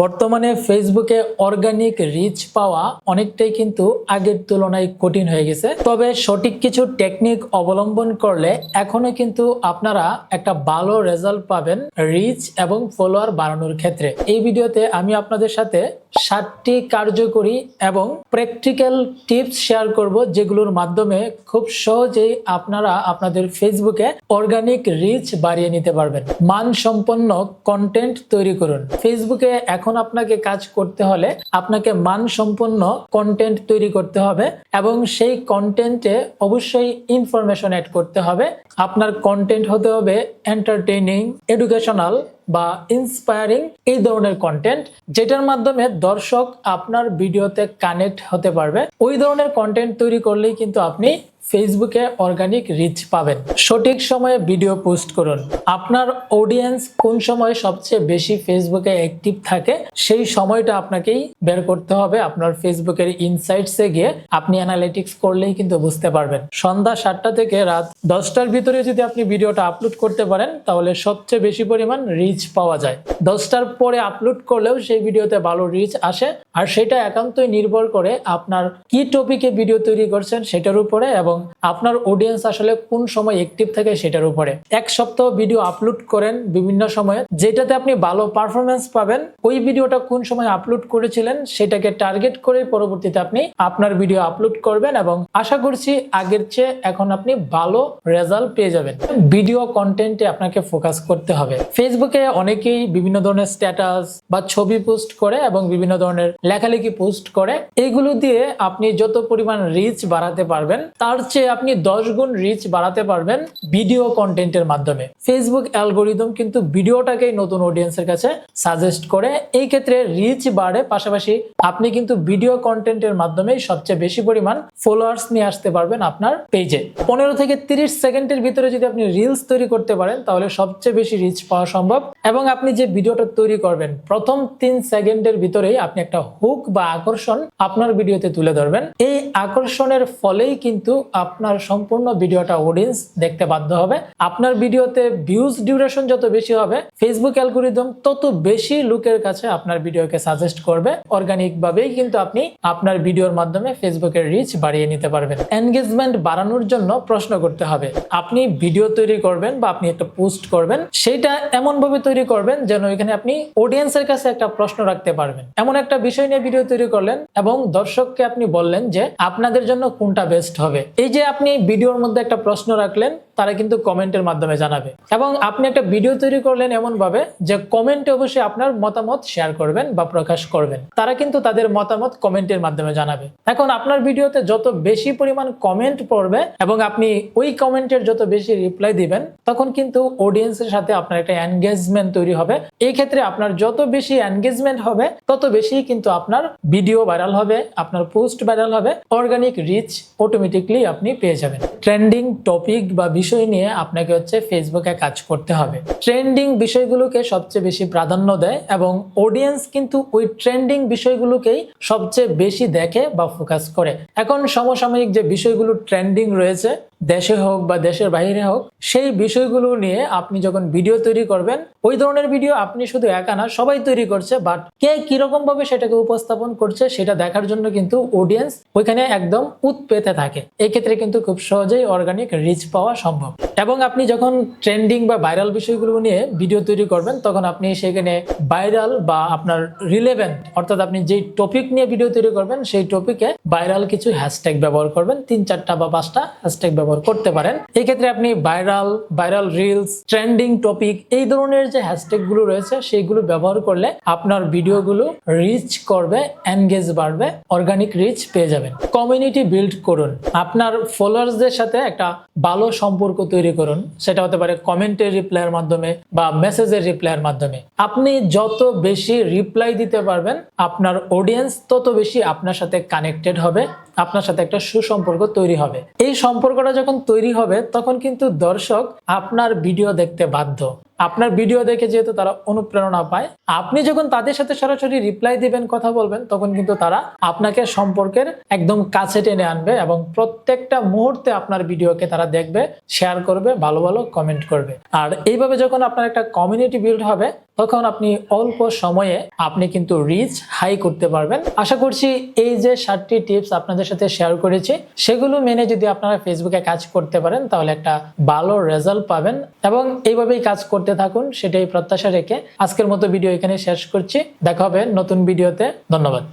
বর্তমানে ফেসবুকে organic rich পাওয়া অনেকটাই কিন্তু আগের তুলনায় কঠিন হয়ে গেছে। তবে সঠিক কিছু টেকনিক অবলম্বন করলে এখনও কিন্তু আপনারা একটা ভালো রেজাল্ট পাবেন রিচ এবং ফলোয়ার বাড়ানোর ক্ষেত্রে। এই ভিডিওতে আমি আপনাদের সাথে সাতটি কার্যকরী এবং প্র্যাকটিক্যাল টিপস শেয়ার করব, যেগুলোর মাধ্যমে খুব সহজেই আপনারা আপনাদের ফেসবুকে অর্গানিক রিচ বাড়িয়ে নিতে পারবেন। মানসম্পন্ন কন্টেন্ট তৈরি করুন। ফেসবুকে আপনাকে কাজ করতে হলে আপনাকে মানসম্পন্ন কন্টেন্ট তৈরি করতে হবে এবং সেই কন্টেন্টে অবশ্যই ইনফরমেশন অ্যাড করতে হবে। আপনার কন্টেন্ট হতে হবে এন্টারটেইনিং এডুকেশনাল বা ইন্সপায়ারিং এই ধরনের কন্টেন্ট যেটার মাধ্যমে দর্শক আপনার ভিডিওতে কানেক্ট হতে পারবে। ওই ধরনের কন্টেন্ট তৈরি করলেই কিন্তু আপনি ফেসবুকে অর্গানিক রিচ পাবেন। সঠিক সময়ে ভিডিও পোস্ট করুন। আপনার অডিয়েন্স কোন সময় সবচেয়ে বেশি ফেসবুকে অ্যাক্টিভ থাকে, সেই সময়টা আপনাকেই বের করতে হবে। আপনার ফেসবুকের ইনসাইটসে গিয়ে আপনি অ্যানালিটিক্স করলেই কিন্তু বুঝতে পারবেন। সন্ধ্যা সাতটা থেকে রাত দশটার ভিতরে যদি আপনি ভিডিওটা আপলোড করতে পারেন, তাহলে সবচেয়ে বেশি পরিমাণ রিচ পাওয়া যায়। দশটার পরে আপলোড করলেও সেই ভিডিওতে ভালো রিচ আসে। আর সেটা একান্তই নির্ভর করে আপনার কি টপিকে ভিডিও তৈরি করছেন, সেটার উপরে এবং আপনার অডিয়েন্স আসলে কোন সময় অ্যাক্টিভ থাকে সেটার উপরে। এক সপ্তাহ ভিডিও আপলোড করেন বিভিন্ন সময়ে, যেটাতে আপনি ভালো পারফরমেন্স পাবেন, ওই ভিডিওটা কোন সময় আপলোড করেছিলেন সেটাকে টার্গেট করে পরবর্তীতে আপনি আপনার ভিডিও আপলোড করবেন এবং আশা করছি আগের চেয়ে এখন আপনি ভালো রেজাল্ট পেয়ে যাবেন। ভিডিও কন্টেন্টে আপনাকে ফোকাস করতে হবে। ফেসবুকে অনেকেই বিভিন্ন ধরনের স্ট্যাটাস বা ছবি পোস্ট করে এবং বিভিন্ন ধরনের লেখালেখি পোস্ট করে। এইগুলো দিয়ে আপনি যত পরিমাণ রিচ বাড়াতে পারবেন, তার চেয়ে আপনি দশ গুণ রিচ বাড়াতে পারবেন ভিডিও কন্টেন্টের মাধ্যমে। ফেসবুক অ্যালগোরিদম কিন্তু ভিডিওটাকেই নতুন অডিয়েন্সের কাছে সাজেস্ট করে। এই ক্ষেত্রে রিচ বাড়ে, পাশাপাশি আপনি কিন্তু ভিডিও কন্টেন্টের মাধ্যমে সবচেয়ে বেশি পরিমাণ ফলোয়ার্স নিয়ে আসতে পারবেন আপনার পেজে পনেরো থেকে তিরিশ সেকেন্ডের ভিতরে যদি আপনি রিলস তৈরি করতে পারেন, তাহলে সবচেয়ে বেশি রিচ পাওয়া সম্ভব। এবং আপনি যে ভিডিওটা তৈরি করবেন, প্রথম তিন সেকেন্ডের ভিতরেই আপনি একটা হুক বা আকর্ষণ আপনার ভিডিওতে তুলে ধরবেন। এই আকর্ষণের ফলেই কিন্তু আপনার সম্পূর্ণ ভিডিওটা অডিয়েন্স দেখতে বাধ্য হবে। আপনার ভিডিওতে ভিউজ ডিউরেশন যত বেশি হবে ফেসবুক অ্যালগোরিদম তত বেশি লোকের কাছে আপনার ভিডিওকে সাজেস্ট করবে। অর্গানিক ভাবেই কিন্তু আপনি আপনার ভিডিওর মাধ্যমে ফেসবুকের রিচ বাড়িয়ে নিতে পারবেন। এনগেজমেন্ট বাড়ানোর জন্য প্রশ্ন করতে হবে, আপনি ভিডিও তৈরি করবেন বা আপনি একটা পোস্ট করবেন, সেটা এমন ভাবে তৈরি করবেন যেন এখানে আপনি অডিয়েন্সের কাছে একটা প্রশ্ন রাখতে পারবেন। এমন একটা বিষয় নিয়ে ভিডিও তৈরি করলেন এবং দর্শককে আপনি বললেন যে আপনাদের জন্য কোনটা বেস্ট হবে। এই যে আপনি ভিডিওর মধ্যে একটা প্রশ্ন রাখলেন, তারা কিন্তু কমেন্টের মাধ্যমে জানাবে। এবং আপনি একটা ভিডিও তৈরি করলেন এমন ভাবে যে কমেন্টে অবশ্যই আপনার মতামত শেয়ার করবেন বা প্রকাশ করবেন। তারা কিন্তু তাদের মতামত কমেন্টের মাধ্যমে জানাবে। এখন আপনার ভিডিওতে যত বেশি পরিমাণ কমেন্ট পড়বে এবং আপনি ওই কমেন্টের যত বেশি রিপ্লাই দিবেন, তখন কিন্তু অডিয়েন্সের সাথে আপনার একটা এনগেজমেন্ট তৈরি হবে। এই ক্ষেত্রে আপনার যত বেশি এনগেজমেন্ট হবে, তত বেশি কিন্তু আপনার ভিডিও ভাইরাল হবে, আপনার পোস্ট ভাইরাল হবে অর্গানিক রিচ অটোমেটিকলি আপনি পেয়ে যাবেন। ট্রেন্ডিং টপিক বা বিষয় নিয়ে আপনাকে হচ্ছে ফেসবুকে কাজ করতে হবে। ট্রেন্ডিং বিষয়গুলোকে সবচেয়ে বেশি প্রাধান্য দেয় এবং অডিয়েন্স কিন্তু ওই ট্রেন্ডিং বিষয়গুলোকেই সবচেয়ে বেশি দেখে বা ফোকাস করে। এখন সমসাময়িক যে বিষয়গুলো ট্রেন্ডিং রয়েছে দেশে হোক বা দেশের বাইরে হোক, সেই বিষয়গুলো নিয়ে আপনি যখন ভিডিও তৈরি করবেন, ওই ধরনের ভিডিও আপনি শুধু একা না, সবাই তৈরি করছে বাট কে কীরকম ভাবে সেটাকে উপস্থাপন করছে সেটা দেখার জন্য কিন্তু অডিয়েন্স ওইখানে একদম উৎপেতে থাকে। এক্ষেত্রে কিন্তু খুব সহজেই অর্গানিক রিচ পাওয়া সম্ভব। এবং আপনি যখন ট্রেন্ডিং বা ভাইরাল বিষয়গুলো নিয়ে ভিডিও তৈরি করবেন, তখন আপনি সেখানে ভাইরাল বা আপনার রিলেভেন্ট অর্থাৎ আপনি যেই টপিক নিয়ে ভিডিও তৈরি করবেন, সেই টপিকে ভাইরাল কিছু হ্যাশট্যাগ ব্যবহার করবেন, তিন চারটা বা পাঁচটা হ্যাশট্যাগ ব্যবহার করতে পারেন। এই ক্ষেত্রে আপনি viral viral reels trending topic এই ধরনের যে হ্যাশট্যাগগুলো রয়েছে, সেইগুলো ব্যবহার করলে আপনার ভিডিওগুলো রিচ করবে এনগেজ বাড়বে অর্গানিক রিচ পেয়ে যাবেন। কমিউনিটি বিল্ড করুন। আপনার ফলোয়ার্সদের সাথে একটা ভালো সম্পর্ক তৈরি করুন। সেটা হতে পারে কমেন্টের রিপ্লাইয়ের মাধ্যমে বা মেসেজের রিপ্লাইয়ের মাধ্যমে। আপনি যত বেশি রিপ্লাই দিতে পারবেন, আপনার অডিয়েন্স তত বেশি আপনার সাথে কানেক্টেড হবে, আপনার সাথে একটা সুসম্পর্ক তৈরি হবে। এই সম্পর্কটা যখন তৈরি হবে তখন কিন্তু দর্শক আপনার ভিডিও দেখতে বাধ্য। আপনার ভিডিও দেখে যেহেতু তারা অনুপ্রেরণা পায়, আপনি যখন তাদের সাথে সরাসরি রিপ্লাই দিবেন, কথা বলবেন, তখন কিন্তু তারা আপনাকে সম্পর্কের একদম কাছে টেনে আনবে এবং প্রত্যেকটা মুহূর্তে আপনার ভিডিওকে তারা দেখবে শেয়ার করবে, ভালো ভালো কমেন্ট করবে। আর এইভাবে যখন আপনার একটা কমিউনিটি বিল্ড হবে, তখন আপনি অল্প সময়ে আপনি কিন্তু রিচ হাই করতে পারবেন। আশা করছি এই যে সাতটি টিপস আপনাদের সাথে শেয়ার করেছি, সেগুলো মেনে যদি আপনারা ফেসবুকে কাজ করতে পারেন, তাহলে একটা ভালো রেজাল্ট পাবেন এবং এইভাবেই কাজ করতে থাকুন, সেটাই প্রত্যাশা রেখে আজকের মতো ভিডিও এখানে শেষ করছি। দেখা হবে নতুন ভিডিওতে ধন্যবাদ।